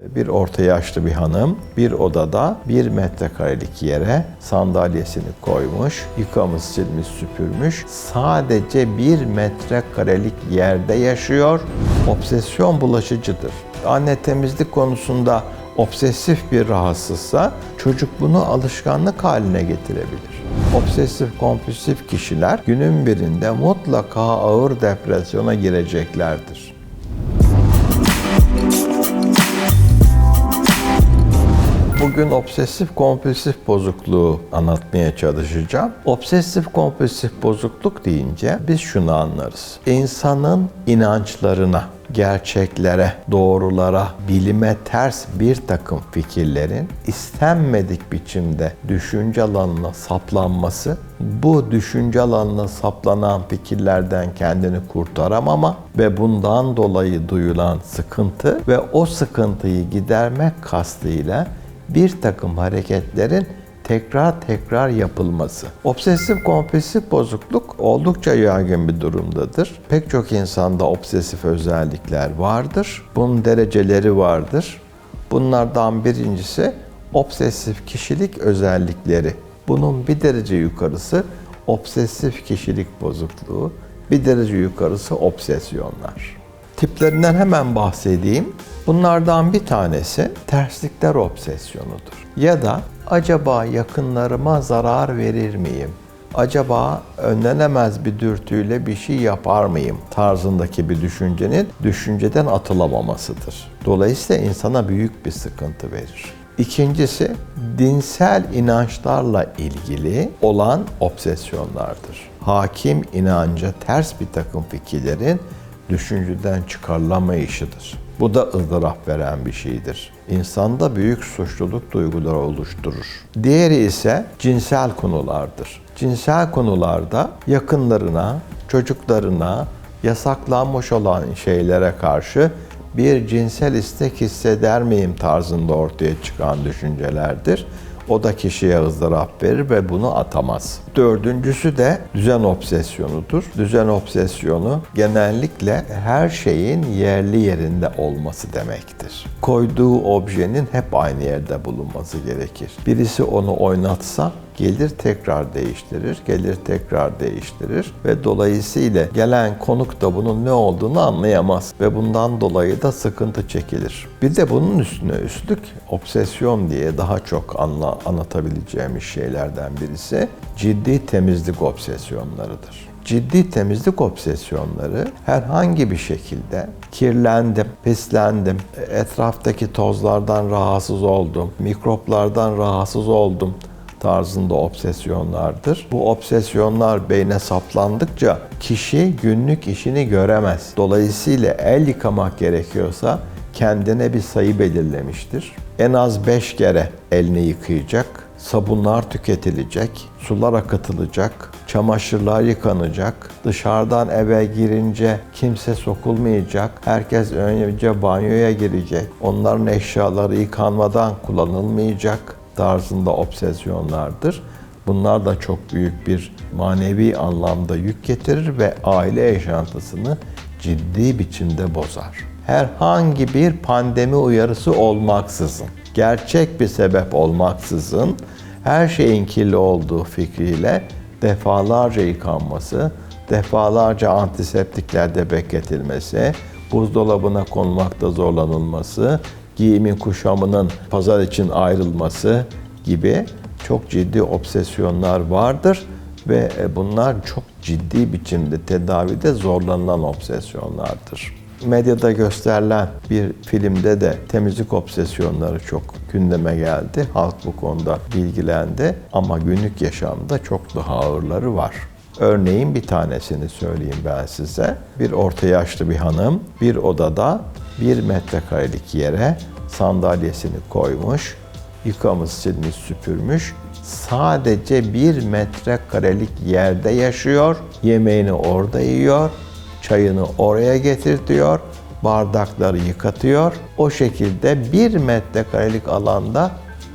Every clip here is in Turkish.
Bir orta yaşlı bir hanım bir odada bir metrekarelik yere sandalyesini koymuş, yıkamış, silmiş, süpürmüş. Sadece bir metrekarelik yerde yaşıyor. Obsesyon bulaşıcıdır. Anne temizlik konusunda obsesif bir rahatsızsa çocuk bunu alışkanlık haline getirebilir. Obsesif kompulsif kişiler günün birinde mutlaka ağır depresyona gireceklerdir. Bugün obsesif kompulsif bozukluğu anlatmaya çalışacağım. Obsesif kompulsif bozukluk deyince biz şunu anlarız. İnsanın inançlarına, gerçeklere, doğrulara, bilime ters bir takım fikirlerin istenmedik biçimde düşünce alanına saplanması, bu düşünce alanına saplanan fikirlerden kendini kurtaramama ve bundan dolayı duyulan sıkıntı ve o sıkıntıyı gidermek kastıyla bir takım hareketlerin tekrar tekrar yapılması. Obsesif kompulsif bozukluk oldukça yaygın bir durumdadır. Pek çok insanda obsesif özellikler vardır. Bunun dereceleri vardır. Bunlardan birincisi obsesif kişilik özellikleri. Bunun bir derece yukarısı obsesif kişilik bozukluğu, bir derece yukarısı obsesyonlar. Tiplerinden hemen bahsedeyim. Bunlardan bir tanesi terslikler obsesyonudur. Ya da acaba yakınlarıma zarar verir miyim? Acaba önlenemez bir dürtüyle bir şey yapar mıyım tarzındaki bir düşüncenin düşünceden atılamamasıdır. Dolayısıyla insana büyük bir sıkıntı verir. İkincisi dinsel inançlarla ilgili olan obsesyonlardır. Hakim inanca ters bir takım fikirlerin düşünceden çıkarılamayışıdır. Bu da ızdırap veren bir şeydir. İnsanda büyük suçluluk duyguları oluşturur. Diğeri ise cinsel konulardır. Cinsel konularda yakınlarına, çocuklarına yasaklanmış olan şeylere karşı bir cinsel istek hisseder miyim tarzında ortaya çıkan düşüncelerdir. O da kişiye ızdırap verir ve bunu atamaz. Dördüncüsü de düzen obsesyonudur. Düzen obsesyonu genellikle her şeyin yerli yerinde olması demektir. Koyduğu objenin hep aynı yerde bulunması gerekir. Birisi onu oynatsa gelir tekrar değiştirir, gelir tekrar değiştirir ve dolayısıyla gelen konuk da bunun ne olduğunu anlayamaz ve bundan dolayı da sıkıntı çekilir. Bir de bunun üstüne üstlük obsesyon diye daha çok anla, anlatabileceğimiz şeylerden birisi ciddi temizlik obsesyonlarıdır. Ciddi temizlik obsesyonları herhangi bir şekilde kirlendim, pislendim, etraftaki tozlardan rahatsız oldum, mikroplardan rahatsız oldum, tarzında obsesyonlardır. Bu obsesyonlar beyne saplandıkça kişi günlük işini göremez. Dolayısıyla el yıkamak gerekiyorsa kendine bir sayı belirlemiştir. En az 5 kere elini yıkayacak, sabunlar tüketilecek, sular akıtılacak, çamaşırlar yıkanacak, dışarıdan eve girince kimse sokulmayacak, herkes önce banyoya girecek, onların eşyaları yıkanmadan kullanılmayacak, tarzında obsesyonlardır. Bunlar da çok büyük bir manevi anlamda yük getirir ve aile yaşantısını ciddi biçimde bozar. Herhangi bir pandemi uyarısı olmaksızın, gerçek bir sebep olmaksızın her şeyin kirli olduğu fikriyle defalarca yıkanması, defalarca antiseptiklerde bekletilmesi, buzdolabına konmakta zorlanılması, giyimin kuşamının pazar için ayrılması gibi çok ciddi obsesyonlar vardır ve bunlar çok ciddi biçimde tedavide zorlanılan obsesyonlardır. Medyada gösterilen bir filmde de temizlik obsesyonları çok gündeme geldi. Halk bu konuda bilgilendi ama günlük yaşamda çok daha ağırları var. Örneğin bir tanesini söyleyeyim ben size. Bir orta yaşlı bir hanım bir odada bir metrekarelik yere sandalyesini koymuş, yıkamış, silmiş, süpürmüş. Sadece bir metrekarelik yerde yaşıyor, yemeğini orada yiyor, çayını oraya getirtiyor, bardakları yıkatıyor. O şekilde bir metrekarelik alanda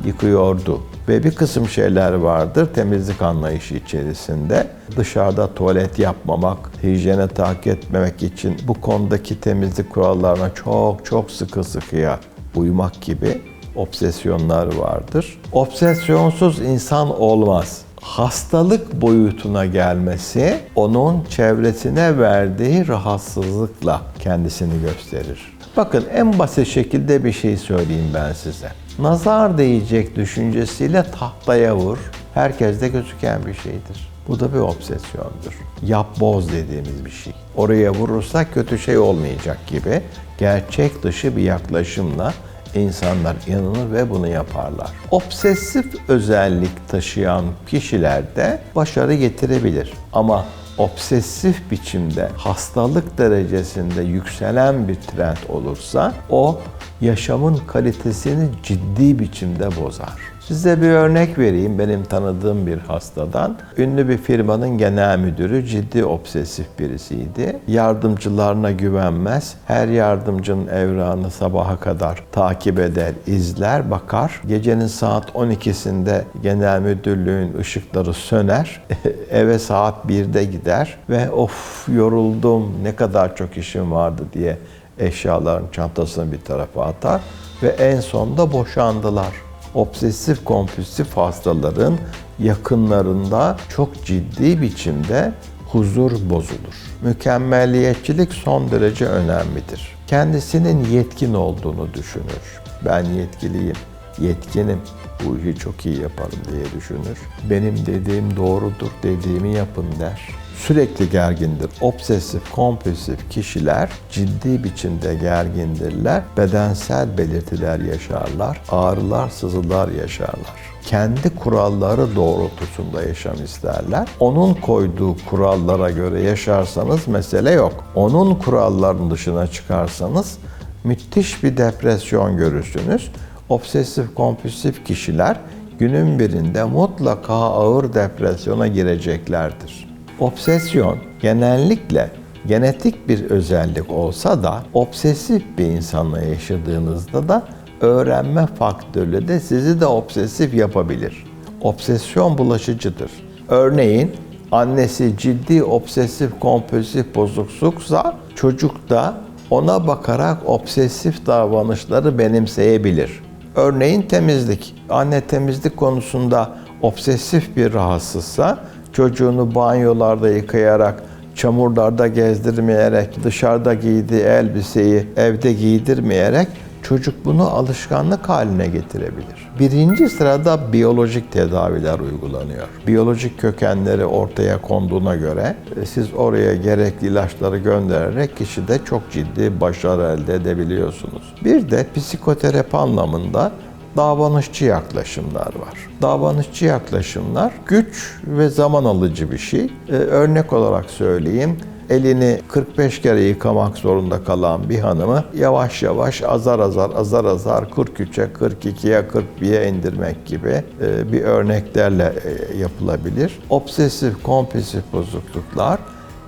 yıkıyordu. Ve bir kısım şeyler vardır temizlik anlayışı içerisinde. Dışarıda tuvalet yapmamak, hijyene takip etmemek için bu konudaki temizlik kurallarına çok çok sıkı sıkıya uyumak gibi obsesyonlar vardır. Obsesyonsuz insan olmaz. Hastalık boyutuna gelmesi onun çevresine verdiği rahatsızlıkla kendisini gösterir. Bakın en basit şekilde bir şey söyleyeyim ben size. Nazar değecek düşüncesiyle tahtaya vur. Herkeste gözüken bir şeydir. Bu da bir obsesyondur. Yap boz dediğimiz bir şey. Oraya vurursak kötü şey olmayacak gibi gerçek dışı bir yaklaşımla insanlar inanır ve bunu yaparlar. Obsesif özellik taşıyan kişilerde başarı getirebilir. Ama obsesif biçimde hastalık derecesinde yükselen bir trend olursa o yaşamın kalitesini ciddi biçimde bozar. Size bir örnek vereyim benim tanıdığım bir hastadan. Ünlü bir firmanın genel müdürü ciddi obsesif birisiydi. Yardımcılarına güvenmez. Her yardımcının evrağını sabaha kadar takip eder, izler, bakar. Gecenin saat 12'sinde genel müdürlüğün ışıkları söner. Eve saat 1'de gider ve of yoruldum ne kadar çok işim vardı diye eşyaların çantasını bir tarafa atar ve en sonunda boşandılar obsesif kompulsif hastaların yakınlarında çok ciddi biçimde huzur bozulur. Mükemmelliyetçilik son derece önemlidir. Kendisinin yetkin olduğunu düşünür. Ben yetkiliyim, yetkinim, bu işi çok iyi yaparım diye düşünür. Benim dediğim doğrudur, dediğimi yapın der. Sürekli gergindir. Obsesif, kompulsif kişiler ciddi biçimde gergindirler. Bedensel belirtiler yaşarlar. Ağrılar, sızılar yaşarlar. Kendi kuralları doğrultusunda yaşam isterler. Onun koyduğu kurallara göre yaşarsanız mesele yok. Onun kurallarının dışına çıkarsanız müthiş bir depresyon görürsünüz. Obsesif kompulsif kişiler günün birinde mutlaka ağır depresyona gireceklerdir. Obsesyon genellikle genetik bir özellik olsa da obsesif bir insanla yaşadığınızda da öğrenme faktörü de sizi de obsesif yapabilir. Obsesyon bulaşıcıdır. Örneğin annesi ciddi obsesif kompulsif bozukluksa çocuk da ona bakarak obsesif davranışları benimseyebilir. Örneğin temizlik. Anne temizlik konusunda obsesif bir rahatsızsa çocuğunu banyolarda yıkayarak, çamurlarda gezdirmeyerek, dışarıda giydiği elbiseyi evde giydirmeyerek çocuk bunu alışkanlık haline getirebilir. Birinci sırada biyolojik tedaviler uygulanıyor. Biyolojik kökenleri ortaya konduğuna göre e, siz oraya gerekli ilaçları göndererek kişide çok ciddi başarı elde edebiliyorsunuz. Bir de psikoterapi anlamında davranışçı yaklaşımlar var. Davranışçı yaklaşımlar güç ve zaman alıcı bir şey. Ee, örnek olarak söyleyeyim. Elini 45 kere yıkamak zorunda kalan bir hanımı yavaş yavaş azar azar azar azar 43'e 42'ye 41'ye indirmek gibi e, bir örneklerle e, yapılabilir. Obsesif kompulsif bozukluklar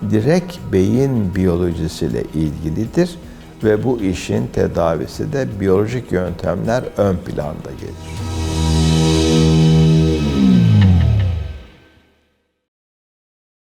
direkt beyin biyolojisiyle ilgilidir ve bu işin tedavisi de biyolojik yöntemler ön planda gelir.